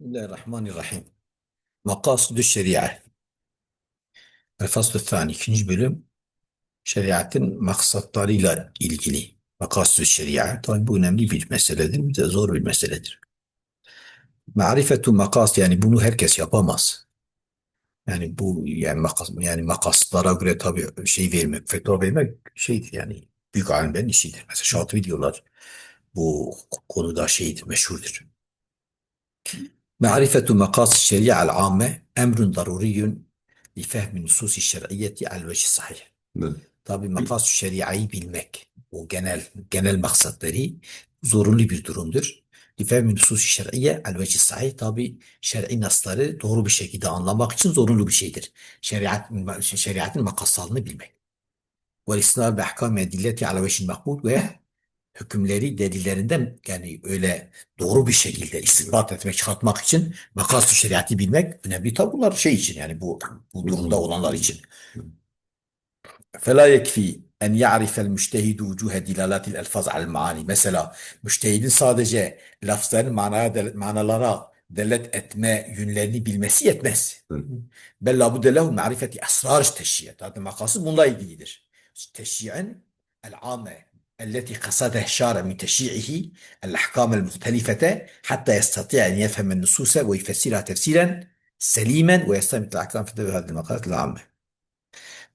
Bismillahirrahmanirrahim. Makasudü şeria. El-Fasl-ı Thani. İkinci bölüm şeriatın maksatlarıyla ilgili. Makasudü şeria. Tabi bu önemli bir meseledir. Bir de zor bir meseledir. Marifetu makas yani bunu herkes yapamaz. Yani bu yani makas yani makaslara göre tabi şey vermek, fetva vermek şeydir yani büyük alimlerin işidir. Mesela Şatıbi diyorlar bu konuda şeydir, meşhurdur. معرفة مقاصد الشريعة العامة أمر ضروري لفهم النصوص الشرعية على الوجه الصحيح. Evet. Tabi makasud şeriayı bilmek, o genel genel maksatları zorunlu bir durumdur. Lifehmi nusus şer'iyye al vecih sahih tabi şer'i nasları doğru bir şekilde anlamak için zorunlu bir şeydir. Şeriat, şeriatın makassalını bilmek. Ve istinad ve ahkam edilleti ala vecih makbul ve hükümleri delillerinden yani öyle doğru bir şekilde istinbat etmek, çıkartmak için makasud şeriatı bilmek önemli. Tabi bunlar şey için yani bu, bu durumda olanlar için. فلا يكفي en ya'rifel müştehidu vucuhe dilalatil elfaz al maani. Mesela müştehidin sadece lafzların manaya, del- manalara delet etme yönlerini bilmesi yetmez. Evet. Bel labudde lehu marifeti esrar teşhiye. Zaten makası bununla ilgilidir. Teşhiyen el-ame التي قصدها الشارع من تشريعه الأحكام المختلفة حتى يستطيع أن يفهم النصوص ويفسرها تفسيرا سليما ويستمتع الأحكام في هذه المقالات العامة.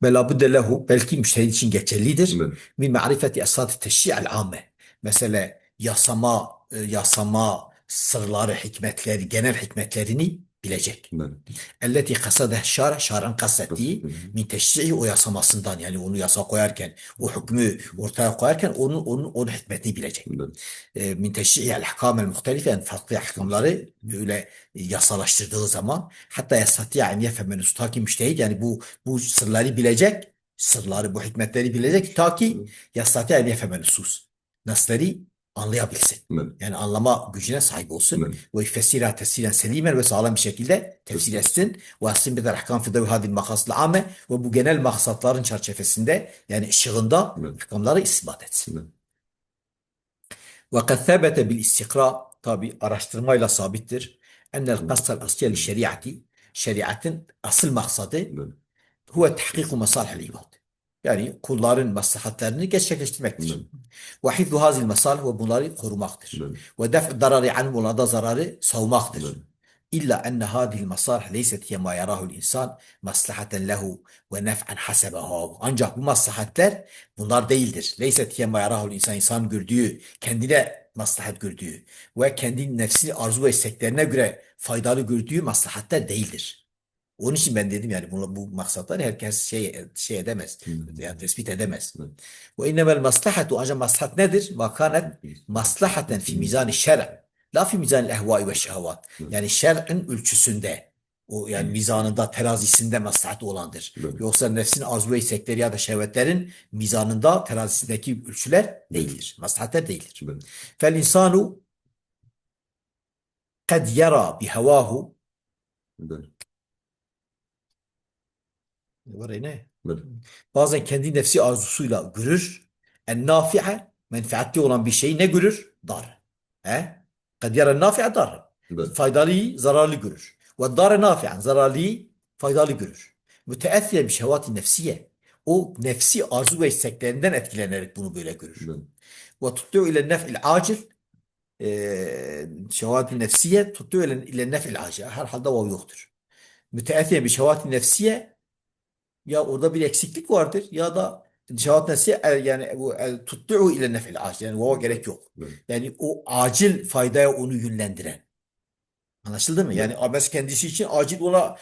بل لابد له بل كي مشتهدين جاتشا نعم. من معرفة أسرار التشريع العامة. مثلا يا صما يا صما سرلار حكمة لاري جنال حكمة لاريني bilecek. Elleti kasadeh şara, şaran kastettiği min teşri'i o yasamasından yani onu yasa koyarken, o hükmü ortaya koyarken onun, onun, onun hikmetini bilecek. E, min teşri'il ahkamel muhtelife yani farklı ahkamları böyle yasalaştırdığı zaman hatta yastati'a en yefhemen ta ki müştehid yani bu bu sırları bilecek sırları bu hikmetleri bilecek ta ki yastati'a en yefhemen sus nasları anlayabilsin. Evet. Yani anlama gücüne sahip olsun. Evet. Ve yufessira tefsiren selimen ve sağlam bir şekilde tefsir etsin. Ve aslim bedel ahkam fi davi hadil makasıl ame ve bu genel maksatların çerçevesinde yani ışığında Evet. ahkamları ispat etsin. Evet. Ve kad thebete bil istikra tabi araştırmayla sabittir. Ennel kastal asliye li şeriati şeriatın asıl maksadı huve tahkiku masalihil ibad. Yani kulların maslahatlarını gerçekleştirmektir. Ve hifzu hazil masalih ve bunları korumaktır. Ve def darari anhum onlarda zararı savmaktır. İlla enne hadihil masalih leyset hiye ma yarahul insan maslahaten lehu ve nef'an hasebeha. Ancak bu maslahatler bunlar değildir. Leyset hiye ma yarahul insan insan gördüğü, kendine maslahat gördüğü ve kendi nefsini arzu ve isteklerine göre faydalı gördüğü maslahatler değildir. Onun için ben dedim yani bu, bu maksatları herkes şey, şey edemez. Yani tespit edemez. Ve innemel maslahatu ancak maslahat nedir? Vakanet maslahaten fi mizan-ı şer' la fi mizan ehvai ve şehvat. Evet. Yani şer'in ölçüsünde o yani mizanında terazisinde maslahat olandır. Yoksa nefsin arzu ve istekleri ya da şehvetlerin mizanında terazisindeki ölçüler değildir. Maslahatler değildir. Fel insanu kad yara bi hevahu Evet. Var ne? Evet. Bazen kendi nefsi arzusuyla görür. En nafi'e menfaatli olan bir şeyi ne görür? Dar. He? Kad yara nafi'e dar. Evet. Faydalıyı zararlı görür. Ve dare nafi'en zararlıyı faydalı görür. Müteessire bir şehvati nefsiye. O nefsi arzu ve isteklerinden etkilenerek bunu böyle görür. Evet. Ve tuttuğu ile nef'il acil eee şehvati nefsiye tuttuğu ile nef'il acil. Herhalde o yoktur. Müteessire bir şehvati nefsiye ya orada bir eksiklik vardır ya da şehvat nefsiye el- yani bu el tuttuğu ile nef'il acil. Yani o gerek yok. Evet. Yani o acil faydaya onu yönlendiren. Anlaşıldı mı? Yani Abbas kendisi için acil olan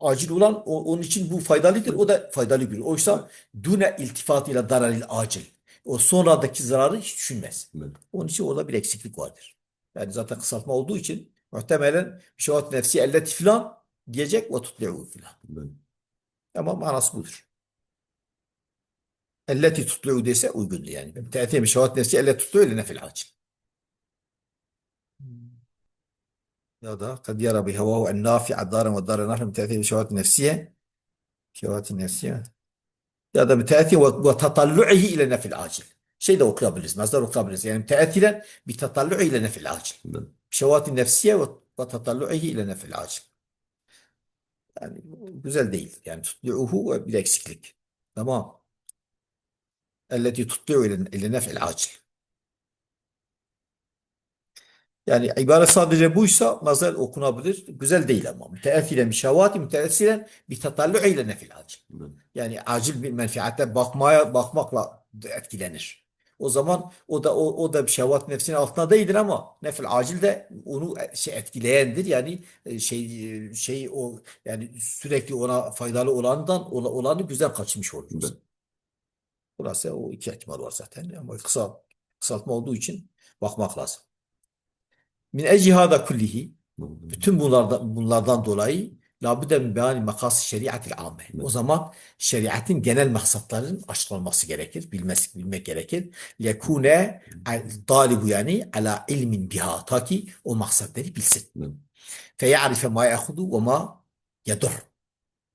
acil olan o- onun için bu faydalıdır. O da faydalı görür. Oysa dune iltifatıyla dararil acil. O sonradaki zararı hiç düşünmez. Evet. Onun için orada bir eksiklik vardır. Yani zaten kısaltma olduğu için muhtemelen şevat nefsi elleti filan diyecek ve tutlu'u filan. Evet. Ama manası budur. Elleti tutlu'u dese uygundur yani. Te'tiye bir şevat nefsi elleti tutlu'u ile nefil acil. Ya da kad yara bi hevahu en nafi'a daran ve daran nahnu müteathiye bi şevat nefsiye şevat nefsiye ya da müteathiye ve, ve tatallu'ihi ile nefil acil. Şey de okuyabiliriz. Mazhar okuyabiliriz. Yani müteathilen bi tatallu'i ile nefil acil. Şevat nefsiye ve tatallu'ihi ile nef'il acil. Yani güzel değil. Yani tutlu'uhu bir eksiklik. Tamam. Elleti tutlu'u ile, ile nef'il acil. Yani ibare sadece buysa mazel okunabilir. Güzel değil ama. Müteessilen bir şevati, müteessilen bir tatallu ile nefil acil. Yani acil bir menfiate bakmaya bakmakla etkilenir. O zaman o da o, o da bir şehvat nefsinin altında değildir ama nefil acil de onu şey etkileyendir. Yani e, şey şey o yani sürekli ona faydalı olandan olanı güzel kaçmış oluruz. Burası o iki ihtimal var zaten ama kısa kısaltma olduğu için bakmak lazım. Min ecli hâda kullihi bütün bunlardan, bunlardan dolayı labüde min beyani makas şeriatil âme. O zaman şeriatin genel maksatlarının açıklanması gerekir. Bilmesi, bilmek gerekir. Lekune dalibu yani ala ilmin biha. Ta ki o maksatları bilsin. Feyarife ma yahudu ve ma yedur.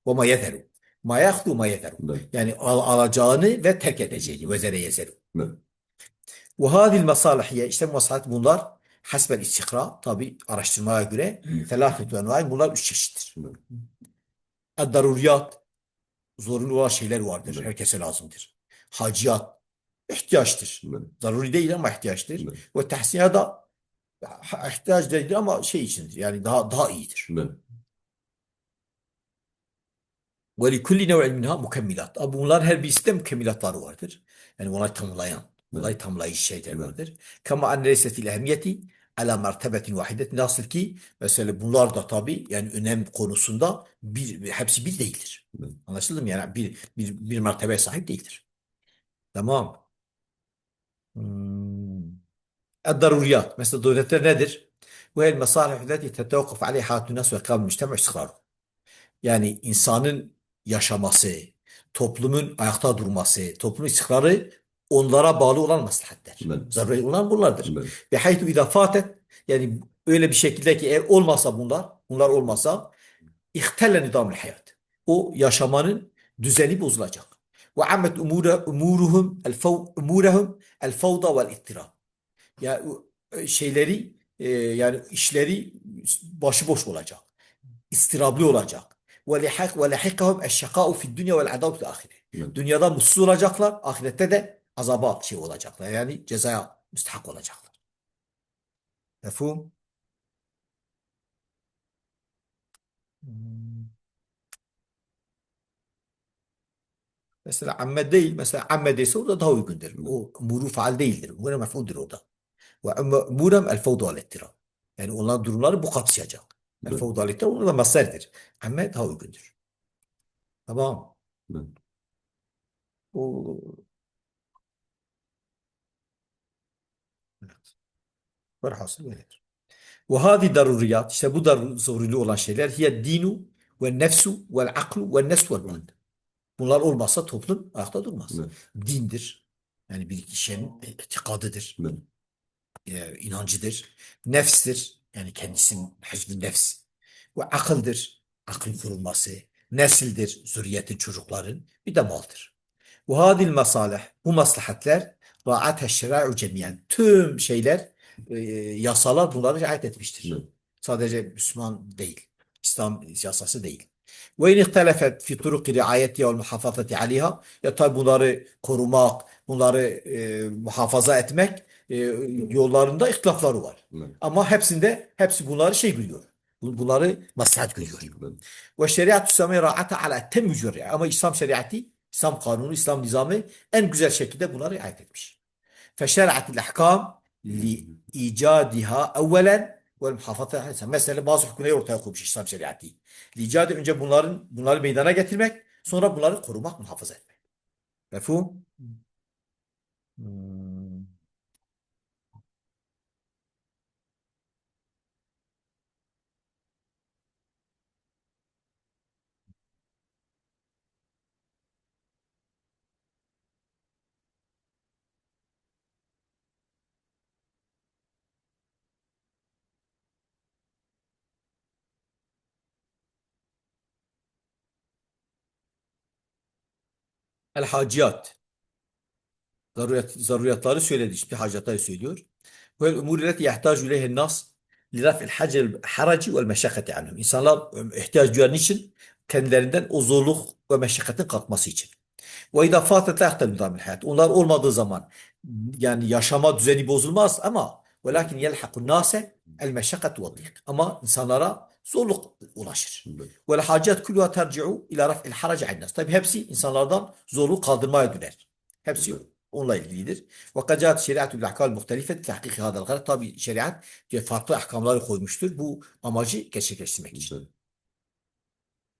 Ve ma yederu. Ma yahudu ma yederu. Yani al, alacağını ve terk edeceğini. Ve zere yezeru. Ve hadil masalihiye işte maslahat bunlar Hasbel istikra tabi araştırmaya göre felafetü envai bunlar üç çeşittir. Daruriyat zorunlu olan şeyler vardır. Herkese lazımdır. Haciyat ihtiyaçtır. Zaruri değil ama ihtiyaçtır. Ve tahsiyat da ihtiyaç değildir ama şey içindir. Yani daha daha iyidir. Ve li kulli nev'in minha mukemmilat. Bunlar her birisinde mukemmilatları vardır. Yani onları tamamlayan, olayı tamamlayıcı şeyler vardır. Kama en leysetil ehemmiyeti ala mertebetin vahidet. Nasıl ki mesela bunlar da tabi yani önem konusunda bir, hepsi bir değildir. Anlaşıldı mı? Yani bir, bir, bir mertebeye sahip değildir. Tamam. Hmm. Mesela daruretler nedir? Bu el mesalih leti tetevakkuf aleyh hayatun nas ve kavm müctema Yani insanın yaşaması, toplumun ayakta durması, toplumun istikrarı onlara bağlı olan maslahatler. Zaruri olan bunlardır. Ve haytu idâ fatet yani öyle bir şekilde ki eğer olmasa bunlar, bunlar olmasa ihtelle nidamul hayat. O yaşamanın düzeni bozulacak. Ve ammet umuruhum el umuruhum el fawda vel ittirab. Ya şeyleri e, yani işleri başıboş olacak. İstirablı olacak. Ve lihak ve lihikahum eşşakâ'u fid dünya vel adâbu ahire. Dünyada mutsuz olacaklar, ahirette de azaba şey olacaklar. Yani cezaya müstahak olacaklar. Mefhum? Hmm. Mesela amme değil. Mesela amme değilse orada daha uygundur. O muru faal değildir. Mure mef'uldur orada. Ve murem el al Yani onların durumları bu kapsayacak. El fevdu al ettirab orada masardır. Amme daha uygundur. Tamam. O Velhasıl böyledir. Ve hadi daruriyat işte bu dar zorunlu olan şeyler hiye dinu ve nefsu ve aklu ve nesl ve. Bunlar olmazsa toplum ayakta durmaz. Evet. Dindir. Yani bir kişinin itikadıdır. Evet. E, inancıdır. Nefstir. Yani kendisinin hezbi nefs. Ve akıldır. Aklın kurulması. Nesildir. Zürriyetin çocukların. Bir de maldır. Ve hadil masalih. Bu maslahatler raat şera'u cemiyen. Tüm şeyler e, yasalar bunları riayet etmiştir. Evet. Sadece Müslüman değil. İslam yasası değil. Ve in ihtelefet fi turuki riayeti ve muhafazati aleyha ya tabi bunları korumak, bunları e, muhafaza etmek e, yollarında ihtilafları var. Evet. Ama hepsinde hepsi bunları şey biliyor. Bunları maslahat görüyor. Ve şeriat-ı İslami raata ala temmü Ama İslam şeriatı, İslam kanunu, İslam nizamı en güzel şekilde bunları riayet etmiş. Feşer'atil ahkam li icadiha evvelen ve muhafazata mesela bazı hükümleri ortaya koymuş İslam şeriatı. Licadi önce bunların bunları meydana getirmek, sonra bunları korumak, muhafaza etmek. Mefhum? Hmm. El haciyat. Zaruriyat, zaruriyatları söyledi. Şimdi hacatları söylüyor. Ve umuri leti yehtacu ileyhin nas lirafil hacel haraci vel meşakkati anhum. İnsanlar ıı, ihtiyaç duyan için kendilerinden o zorluk ve meşakkatin kalkması için. Ve idâ fâtet lehtel nidamil hayat. Onlar olmadığı zaman yani yaşama düzeni bozulmaz ama velakin yelhakun nase el meşakkat ve Ama insanlara zorluk ulaşır. Ve hacat kulluha terci'u ila raf'il harac annas. Tabi hepsi insanlardan zorluğu kaldırmaya döner. Hepsi onunla ilgilidir. Ve kacat şeriatü ahkam muhtelifet tahkiki hadal garet. Tabi şeriat farklı ahkamları koymuştur. Bu amacı gerçekleştirmek için.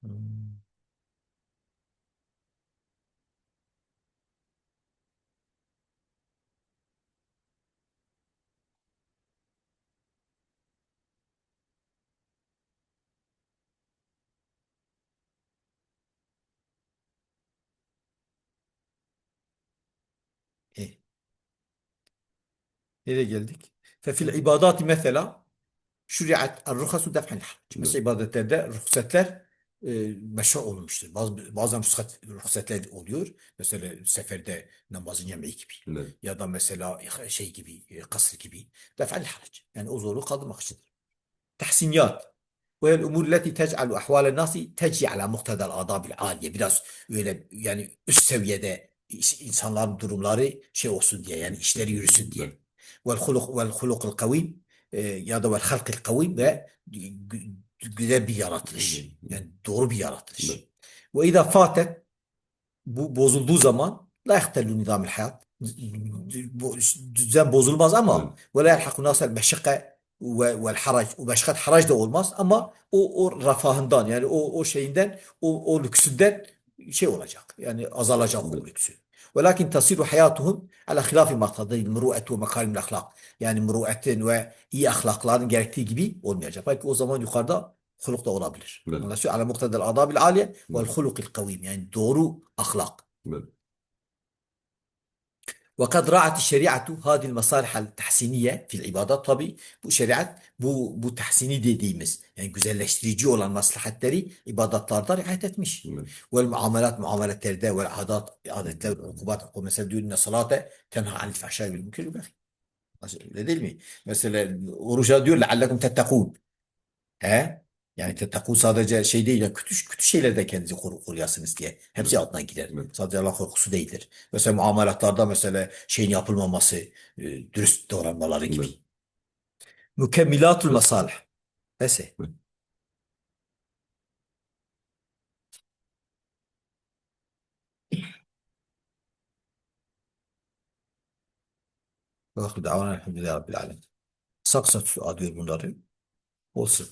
Hmm. Nereye geldik? Fefil ibadati mesela şuriat ruhasu defhal harac. Mesela ibadetlerde ruhsatlar e, meşru olmuştur. Bazı, bazen ruhsat, ruhsatler oluyor. Mesela seferde namazın yemeği gibi. Evet. Ya da mesela şey gibi, e, kasır gibi. Defal harac. Yani o zorluğu kaldırmak içindir. Tahsiniyat. Ve umur leti tec'alu ahvalen nasi teci ala muktedel adabil aliye. Biraz öyle yani üst seviyede insanların durumları şey olsun diye yani işleri yürüsün diye. Evet. Vel huluk vel hulukul kavim e, ya da vel halkil kavim ve gü- güzel bir yaratılış. Yani doğru bir yaratılış. Evet. Ve izâ fatet bu bozulduğu zaman la yahtellu nizamil hayat. Düzen bozulmaz ama ve la yelhaku nasel meşakke ve vel harac. Meşakkat harac da olmaz ama o, o refahından yani o, o şeyinden o, o lüksünden şey olacak. Yani azalacak o lüksü. ولكن تصير حياتهم على خلاف ما تقتضي المروءة ومكارم الأخلاق. يعني مروءة وإي أخلاق لأن جرتي جبي والمياجة فاك أو زمان يقارد خلق ده على مقتضى الآداب العالية والخلق القويم. يعني دوره أخلاق. وقد راعت الشريعة هذه المصالح التحسينية في العبادات. طبي وشريعة بو بو تحسيني دي ديمس يعني جزال لشتريجي ولا المصلحة التري؟ عبادات طاردة داري يعني تتمشي. نعم. والمعاملات معاملة تردى والعادات عادة تلو العقوبات عقوبة مثلا دون الصلاة تنهى عن الفحشاء والمنكر وبخي لديلمي مثلا ورشاد دون لعلكم تتقون. ها؟ Yani tettekûn sadece şey değil ya kötü, kötü şeylerden kendinizi koru, koruyasınız diye. Hepsi Evet. altına girer. Evet. Sadece Allah korkusu değildir. Mesela muamelatlarda mesela şeyin yapılmaması, e, dürüst davranmaları gibi. Evet. Mükemmilatul masalih. Mesela. Evet. Ve ahlu davana elhamdülillahi rabbil alemin. Saksa diyor bunları. Olsun.